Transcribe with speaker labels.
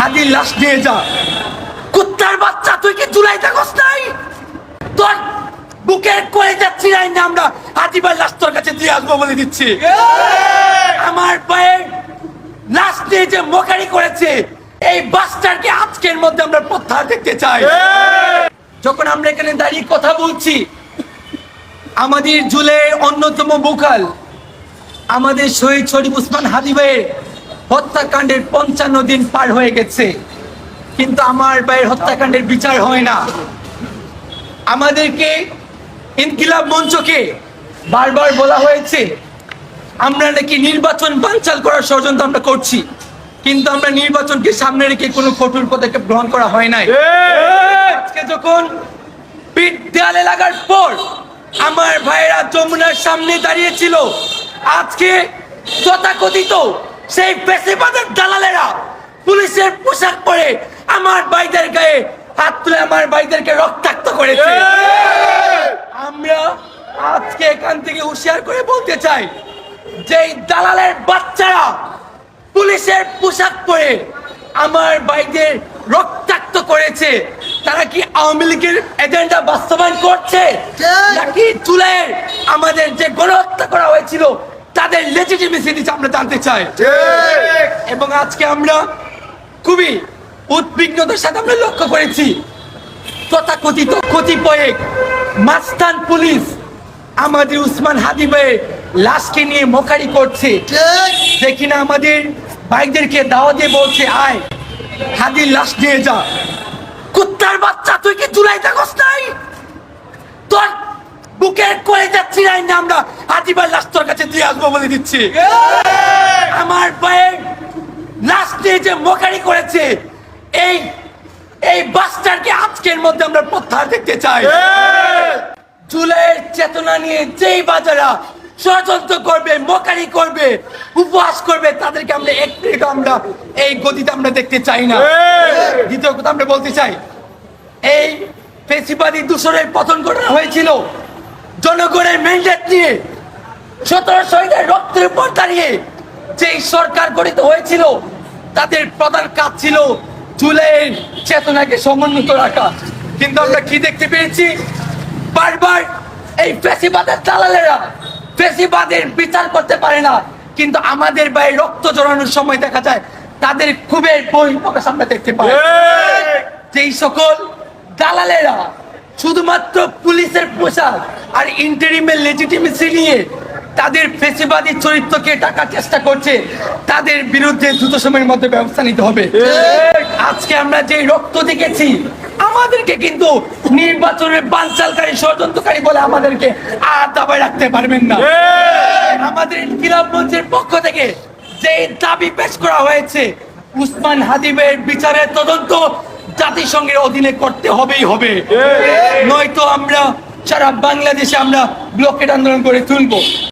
Speaker 1: হাদির লাশ নিয়ে যা। কুত্তার বাচ্চা তুই কি চুলাই থাকস নাই? তোর বুকের করে যাচ্ছি নাই না আমরা। হাতিবার লাশ তোর কাছে দিয়ে আসব বলে দিচ্ছি। আমার পায়ের লাশ নিয়ে যে মোকারি করেছে এই বাসটাকে আজকের মধ্যে আমরা প্রত্যাহার দেখতে চাই। যখন আমরা এখানে দাঁড়িয়ে কথা বলছি আমাদের জুলের অন্যতম বোকাল আমাদের শহীদ শরীফ উসমান হাদিবের হত্যাকাণ্ডের পঞ্চান্ন দিন পার হয়ে গেছে। কিন্তু আমার ভাইয়ের হত্যাকাণ্ডের বিচার হয় না। আমাদেরকে ইনকিলাব মঞ্চকে বারবার বলা হয়েছে আমরা নাকি নির্বাচন বানচাল করার ষড়যন্ত্র আমরা করছি। কিন্তু আমরা নির্বাচনকে সামনে রেখে কোনো কঠোর পদক্ষেপ গ্রহণ করা হয় নাই। আজকে যখন পিঠ দেয়ালে লাগার পর আমার ভাইয়েরা যমুনার সামনে দাঁড়িয়েছিল আজকে তথাকথিত সেই পেশিবাদের দালালেরা পুলিশের পোশাক পরে আমার ভাইদের গায়ে হাত তুলে আমার ভাইদেরকে রক্তাক্ত করেছে। আমরা আজকে এখান থেকে হুঁশিয়ার করে বলতে চাই যে দালালের বাচ্চারা পুলিশের পোশাক পরে আমার ভাইদের রক্তাক্ত করেছে তারা কি আওয়ামী লীগের এজেন্ডা বাস্তবায়ন করছে? নাকি চুলের আমাদের যে গণহত্যা করা হয়েছিল তাদের লেজিটিমেসি লেজিটিমেসিটি আমরা জানতে চাই। এবং আজকে আমরা খুবই উদ্বিগ্নতার সাথে আমরা লক্ষ্য করেছি। তথাকথিত কতিপয়ে মাস্তান পুলিশ আমাদের উসমান হাদিবের লাশকে নিয়ে মোকারি করছে। দেখি না আমাদের বাইকদেরকে দাওয়া দিয়ে বলছে আয় হাদির লাশ নিয়ে যা। কুত্তার বাচ্চা তুই কি চুলাই থাকস নাই? তোর বুকের লাশ কাছে দিয়ে আসব বলে দিচ্ছি। আমার নিয়ে যে মোকারি করেছে, এই এই বাসটাকে আজকের মধ্যে আমরা প্রত্যাহার দেখতে চাই। জুলাইয়ের চেতনা নিয়ে যেই বাজারা ষড়যন্ত্র করবে, মোকারি করবে, উপহাস করবে, তাদেরকে আমরা এক মিনিট আমরা এই গতিতে আমরা দেখতে চাই না। দ্বিতীয় কথা আমরা বলতে চাই, এই পেশিবাদী দূষণের পতন ঘটানো হয়েছিল। জনগণের ম্যান্ডেট নিয়ে সতেরো শহীদের রক্তের উপর দাঁড়িয়ে যেই সরকার গঠিত হয়েছিল তাদের প্রধান কাজ ছিল চুলের চেতনাকে সমুন্নত রাখা। কিন্তু আমরা কি দেখতে পেয়েছি? বারবার এই ফেসিবাদের দালালেরা ফেসিবাদের বিচার করতে পারে না কিন্তু আমাদের বাইরে রক্ত জড়ানোর সময় দেখা যায় তাদের খুবই বহিঃপ্রকাশ আমরা দেখতে পাই। যেই সকল দালালেরা শুধুমাত্র পুলিশের পোশাক আর ইন্টারিমের লেজিটিমেসি নিয়ে তাদের ফেসিবাদী চরিত্রকে টাকার চেষ্টা করছে তাদের বিরুদ্ধে দ্রুত সময়ের মধ্যে ব্যবস্থা নিতে হবে। আজকে আমরা যে রক্ত দেখেছি আমাদেরকে কিন্তু নির্বাচনের বানচালকারী ষড়যন্ত্রকারী বলে আমাদেরকে আর দাবায় রাখতে পারবেন না। আমাদের ইনকিলাব মঞ্চের পক্ষ থেকে যে দাবি পেশ করা হয়েছে উসমান হাদিবের বিচারের তদন্ত জাতিসংঘের অধীনে করতে হবেই হবে। নয়তো আমরা সারা বাংলাদেশে আমরা ব্লকেট আন্দোলন করে তুলবো।